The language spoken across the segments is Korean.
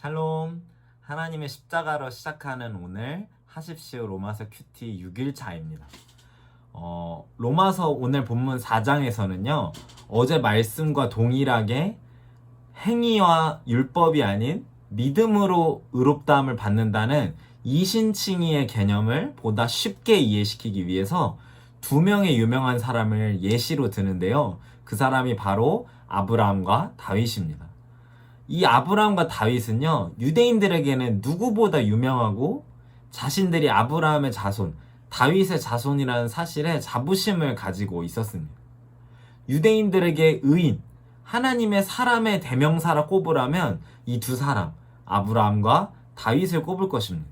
샬롬 하나님의 십자가로 시작하는 오늘 하십시오 로마서 큐티 6일차입니다 어, 로마서 오늘 본문 4장에서는요 어제 말씀과 동일하게 행위와 율법이 아닌 믿음으로 의롭다함을 받는다는 이신칭의의 개념을 보다 쉽게 이해시키기 위해서 두 명의 유명한 사람을 예시로 드는데요. 그 사람이 바로 아브라함과 다윗입니다. 이 아브라함과 다윗은요, 유대인들에게는 누구보다 유명하고 자신들이 아브라함의 자손, 다윗의 자손이라는 사실에 자부심을 가지고 있었습니다. 유대인들에게 의인, 하나님의 사람의 대명사라 꼽으라면 이 두 사람, 아브라함과 다윗을 꼽을 것입니다.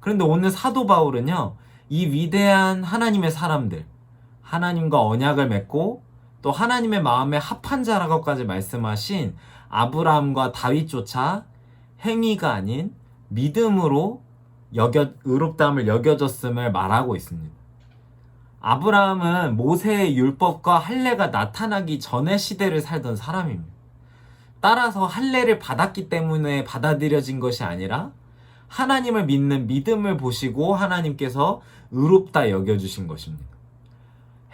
그런데 오늘 사도 바울은요, 이 위대한 하나님의 사람들, 하나님과 언약을 맺고 또 하나님의 마음에 합한 자라고까지 말씀하신 아브라함과 다윗조차 행위가 아닌 믿음으로 여겨, 의롭다함을 여겨졌음을 말하고 있습니다. 아브라함은 모세의 율법과 할례가 나타나기 전의 시대를 살던 사람입니다. 따라서 할례를 받았기 때문에 받아들여진 것이 아니라 하나님을 믿는 믿음을 보시고 하나님께서 의롭다 여겨주신 것입니다.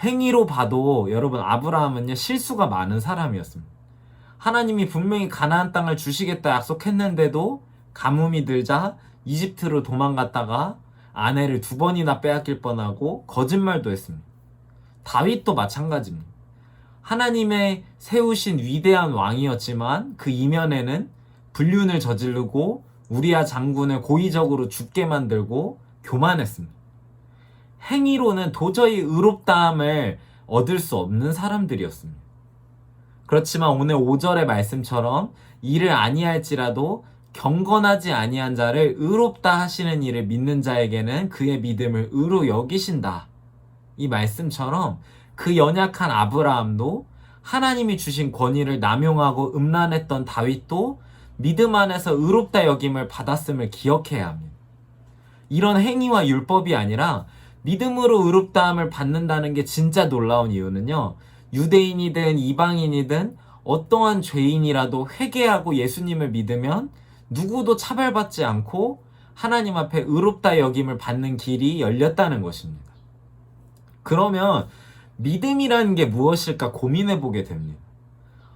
행위로 봐도 여러분 아브라함은요 실수가 많은 사람이었습니다. 하나님이 분명히 가나안 땅을 주시겠다 약속했는데도 가뭄이 들자 이집트로 도망갔다가 아내를 두 번이나 빼앗길 뻔하고 거짓말도 했습니다. 다윗도 마찬가지입니다. 하나님의 세우신 위대한 왕이었지만 그 이면에는 불륜을 저지르고 우리아 장군을 고의적으로 죽게 만들고 교만했습니다. 행위로는 도저히 의롭다함을 얻을 수 없는 사람들이었습니다. 그렇지만 오늘 5절의 말씀처럼 이를 아니할지라도 경건하지 아니한 자를 의롭다 하시는 이를 믿는 자에게는 그의 믿음을 의로 여기신다. 이 말씀처럼 그 연약한 아브라함도 하나님이 주신 권위를 남용하고 음란했던 다윗도 믿음 안에서 의롭다 여김을 받았음을 기억해야 합니다. 이런 행위와 율법이 아니라 믿음으로 의롭다함을 받는다는 게 진짜 놀라운 이유는요. 유대인이든 이방인이든 어떠한 죄인이라도 회개하고 예수님을 믿으면 누구도 차별받지 않고 하나님 앞에 의롭다 여김을 받는 길이 열렸다는 것입니다. 그러면 믿음이라는 게 무엇일까 고민해 보게 됩니다.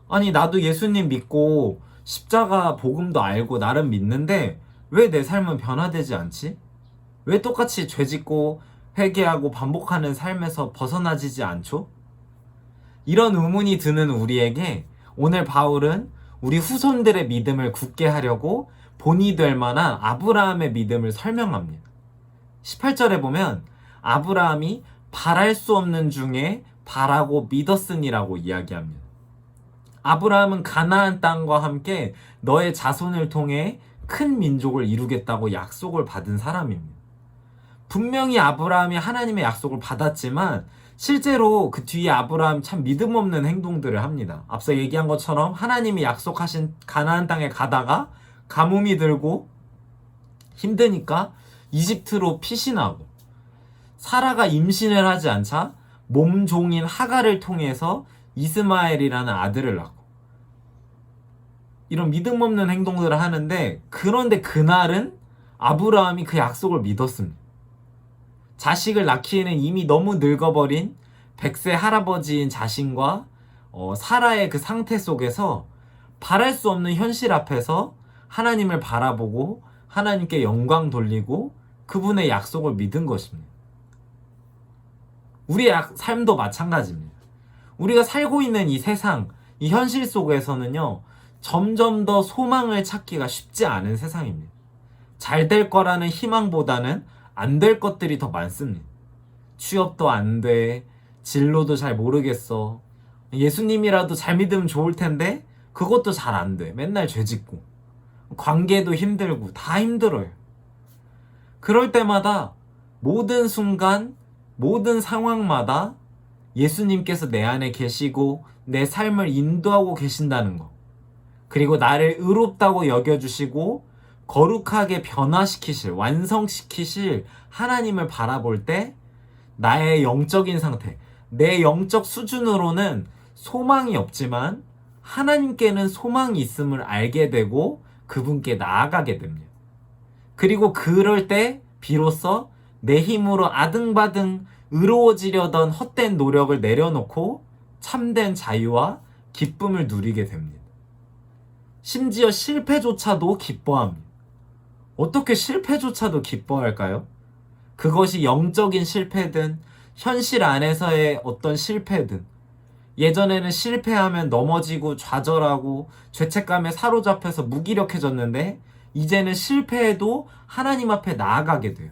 아니, 나도 예수님 믿고 십자가 복음도 알고 나름 믿는데 왜 내 삶은 변화되지 않지? 왜 똑같이 죄 짓고 회개하고 반복하는 삶에서 벗어나지지 않죠? 이런 의문이 드는 우리에게 오늘 바울은 우리 후손들의 믿음을 굳게 하려고 본이 될 만한 아브라함의 믿음을 설명합니다. 18절에 보면 아브라함이 바랄 수 없는 중에 바라고 믿었으니라고 이야기합니다. 아브라함은 가나안 땅과 함께 너의 자손을 통해 큰 민족을 이루겠다고 약속을 받은 사람입니다. 분명히 아브라함이 하나님의 약속을 받았지만 실제로 그 뒤에 아브라함 참 믿음 없는 행동들을 합니다. 앞서 얘기한 것처럼 하나님이 약속하신 가나안 땅에 가다가 가뭄이 들고 힘드니까 이집트로 피신하고 사라가 임신을 하지 않자 몸종인 하가를 통해서 이스마엘이라는 아들을 낳고 이런 믿음 없는 행동들을 하는데 그런데 그날은 아브라함이 그 약속을 믿었습니다. 자식을 낳기에는 이미 너무 늙어버린 100세 할아버지인 자신과 어, 사라의 그 상태 속에서 바랄 수 없는 현실 앞에서 하나님을 바라보고 하나님께 영광 돌리고 그분의 약속을 믿은 것입니다. 우리의 약- 삶도 마찬가지입니다. 우리가 살고 있는 이 세상, 이 현실 속에서는요, 점점 더 소망을 찾기가 쉽지 않은 세상입니다. 잘 될 거라는 희망보다는 안 될 것들이 더 많습니다. 취업도 안 돼. 진로도 잘 모르겠어. 예수님이라도 잘 믿으면 좋을 텐데, 그것도 잘 안 돼. 맨날 죄 짓고. 관계도 힘들고, 다 힘들어요. 그럴 때마다 모든 순간, 모든 상황마다 예수님께서 내 안에 계시고, 내 삶을 인도하고 계신다는 거. 그리고 나를 의롭다고 여겨주시고, 거룩하게 변화시키실, 완성시키실 하나님을 바라볼 때 나의 영적인 상태, 내 영적 수준으로는 소망이 없지만 하나님께는 소망이 있음을 알게 되고 그 그분께 나아가게 됩니다. 그리고 그럴 때 비로소 내 힘으로 아등바등 의로워지려던 헛된 노력을 내려놓고 참된 자유와 기쁨을 누리게 됩니다. 심지어 실패조차도 기뻐합니다. 어떻게 실패조차도 기뻐할까요? 그것이 영적인 실패든 현실 안에서의 어떤 실패든 예전에는 실패하면 넘어지고 좌절하고 죄책감에 사로잡혀서 무기력해졌는데 이제는 실패해도 하나님 앞에 나아가게 돼요.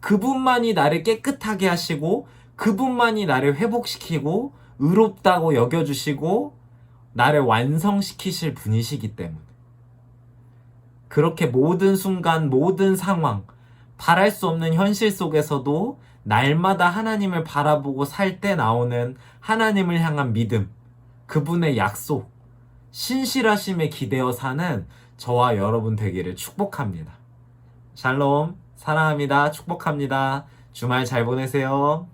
그분만이 나를 깨끗하게 하시고 그분만이 나를 회복시키고 의롭다고 여겨주시고 나를 완성시키실 분이시기 때문에 그렇게 모든 순간 모든 상황 바랄 수 없는 현실 속에서도 날마다 하나님을 바라보고 살 때 나오는 하나님을 향한 믿음, 그분의 약속, 신실하심에 기대어 사는 저와 여러분 되기를 축복합니다. 샬롬, 사랑합니다. 축복합니다. 주말 잘 보내세요.